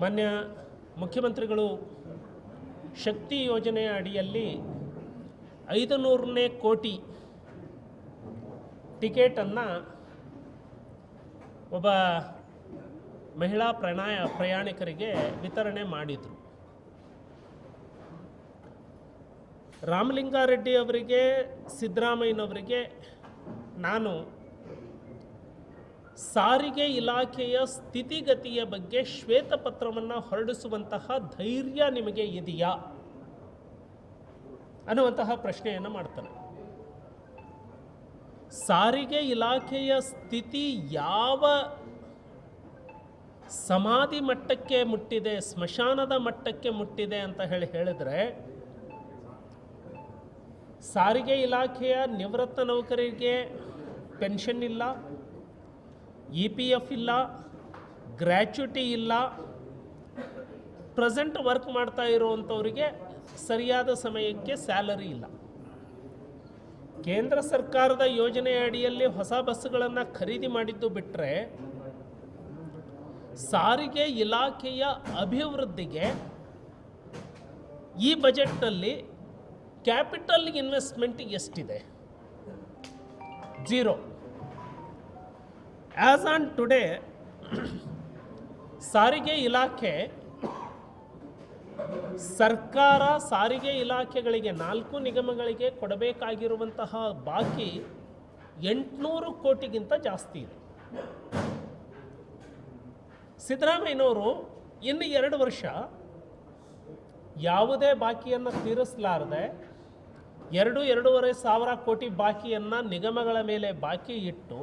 ಮಾನ್ಯ ಮುಖ್ಯಮಂತ್ರಿಗಳು, ಶಕ್ತಿ ಯೋಜನೆಯ ಅಡಿಯಲ್ಲಿ ಐದು ನೂರನೇ ಕೋಟಿ ಟಿಕೆಟನ್ನು ಒಬ್ಬ ಮಹಿಳಾ ಪ್ರಣಾಯ ಪ್ರಯಾಣಿಕರಿಗೆ ವಿತರಣೆ ಮಾಡಿದರು. ರಾಮಲಿಂಗಾರೆಡ್ಡಿ ಅವರಿಗೆ, ಸಿದ್ದರಾಮಯ್ಯನವರಿಗೆ ನಾನು ಸಾರಿಗೆ ಇಲಾಖೆಯ ಸ್ಥಿತಿಗತಿಯ ಬಗ್ಗೆ ಶ್ವೇತಪತ್ರವನ್ನು ಹೊರಡಿಸುವಂತಹ ಧೈರ್ಯ ನಿಮಗೆ ಇದೆಯಾ? ಅನ್ನುವಂತಹ ಪ್ರಶ್ನೆಯನ್ನು ಮಾಡ್ತಾನೆ. ಸಾರಿಗೆ ಇಲಾಖೆಯ ಸ್ಥಿತಿ ಯಾವ ಸಮಾಧಿ ಮಟ್ಟಕ್ಕೆ ಮುಟ್ಟಿದೆ, ಸ್ಮಶಾನದ ಮಟ್ಟಕ್ಕೆ ಮುಟ್ಟಿದೆ ಅಂತ ಹೇಳಿ ಹೇಳಿದ್ರೆ, ಸಾರಿಗೆ ಇಲಾಖೆಯ ನಿವೃತ್ತ ನೌಕರಿಗೆ ಪೆನ್ಷನ್ ಇಲ್ಲ ಇ ಪಿ ಎಫ್ ಇಲ್ಲ ಗ್ರ್ಯಾಚ್ಯುಟಿ ಇಲ್ಲ, ಪ್ರೆಸೆಂಟ್ ವರ್ಕ್ ಮಾಡ್ತಾ ಇರುವಂಥವರಿಗೆ ಸರಿಯಾದ ಸಮಯಕ್ಕೆ ಸ್ಯಾಲರಿ ಇಲ್ಲ. ಕೇಂದ್ರ ಸರ್ಕಾರದ ಯೋಜನೆ ಅಡಿಯಲ್ಲಿ ಹೊಸ ಬಸ್ಸುಗಳನ್ನು ಖರೀದಿ ಮಾಡಿದ್ದು ಬಿಟ್ಟರೆ ಸಾರಿಗೆ ಇಲಾಖೆಯ ಅಭಿವೃದ್ಧಿಗೆ ಈ ಬಜೆಟ್ನಲ್ಲಿ ಕ್ಯಾಪಿಟಲ್ ಇನ್ವೆಸ್ಟ್ಮೆಂಟ್ ಎಷ್ಟಿದೆ? ಜೀರೋ. ಆ್ಯಸ್ ಆನ್ ಟುಡೇ ಸಾರಿಗೆ ಇಲಾಖೆ ಸರ್ಕಾರ ಸಾರಿಗೆ ಇಲಾಖೆಗಳಿಗೆ ನಾಲ್ಕು ನಿಗಮಗಳಿಗೆ ಕೊಡಬೇಕಾಗಿರುವಂತಹ ಬಾಕಿ ಎಂಟುನೂರು ಕೋಟಿಗಿಂತ ಜಾಸ್ತಿ ಇದೆ. ಸಿದ್ದರಾಮಯ್ಯನವರು ಇನ್ನು ಎರಡು ವರ್ಷ ಯಾವುದೇ ಬಾಕಿಯನ್ನು ತೀರಿಸಲಾರದೆ ಎರಡು, ಎರಡೂವರೆ ಸಾವಿರ ಕೋಟಿ ಬಾಕಿಯನ್ನು ನಿಗಮಗಳ ಮೇಲೆ ಬಾಕಿ ಇಟ್ಟು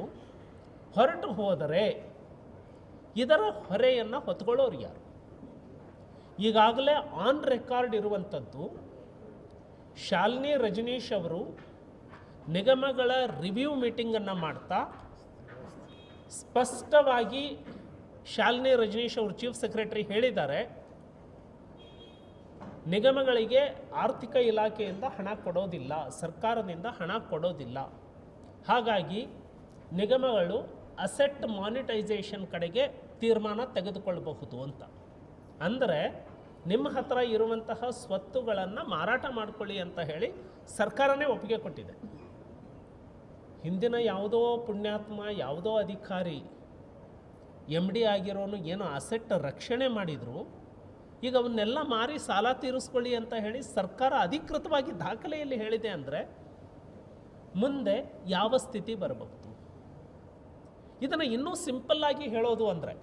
ಹೊರಟು ಹೋದರೆ ಇದರ ಹೊರೆಯನ್ನು ಹೊತ್ಕೊಳ್ಳೋರು ಯಾರು? ಈಗಾಗಲೇ ಆನ್ ರೆಕಾರ್ಡ್ ಇರುವಂಥದ್ದು ಶಾಲಿನಿ ರಜನೀಶ್ ಅವರು ನಿಗಮಗಳ ರಿವ್ಯೂ ಮೀಟಿಂಗನ್ನು ಮಾಡ್ತಾ ಸ್ಪಷ್ಟವಾಗಿ ಶಾಲಿನಿ ರಜನೀಶ್ ಅವರು ಚೀಫ್ ಸೆಕ್ರೆಟರಿ ಹೇಳಿದ್ದಾರೆ, ನಿಗಮಗಳಿಗೆ ಆರ್ಥಿಕ ಇಲಾಖೆಯಿಂದ ಹಣ ಕೊಡೋದಿಲ್ಲ, ಸರ್ಕಾರದಿಂದ ಹಣ ಕೊಡೋದಿಲ್ಲ. ಹಾಗಾಗಿ ನಿಗಮಗಳು ಅಸೆಟ್ ಮಾನಿಟೈಸೇಷನ್ ಕಡೆಗೆ ತೀರ್ಮಾನ ತೆಗೆದುಕೊಳ್ಳಬಹುದು ಅಂತ. ಅಂದರೆ ನಿಮ್ಮ ಹತ್ರ ಇರುವಂತಹ ಸ್ವತ್ತುಗಳನ್ನು ಮಾರಾಟ ಮಾಡಿಕೊಳ್ಳಿ ಅಂತ ಹೇಳಿ ಸರ್ಕಾರನೇ ಒಪ್ಪಿಗೆ ಕೊಟ್ಟಿದೆ. ಹಿಂದಿನ ಯಾವುದೋ ಪುಣ್ಯಾತ್ಮ, ಯಾವುದೋ ಅಧಿಕಾರಿ ಎಂ ಡಿ ಆಗಿರೋನು ಏನು ಅಸೆಟ್ ರಕ್ಷಣೆ ಮಾಡಿದರು, ಈಗ ಅವನ್ನೆಲ್ಲ ಮಾರಿ ಸಾಲ ತೀರಿಸ್ಕೊಳ್ಳಿ ಅಂತ ಹೇಳಿ ಸರ್ಕಾರ ಅಧಿಕೃತವಾಗಿ ದಾಖಲೆಯಲ್ಲಿ ಹೇಳಿದೆ ಅಂದರೆ ಮುಂದೆ ಯಾವ ಸ್ಥಿತಿ ಬರಬಹುದು? ಇದನ್ನು ಇನ್ನೂ ಸಿಂಪಲ್ಲಾಗಿ ಹೇಳೋದು ಅಂದರೆ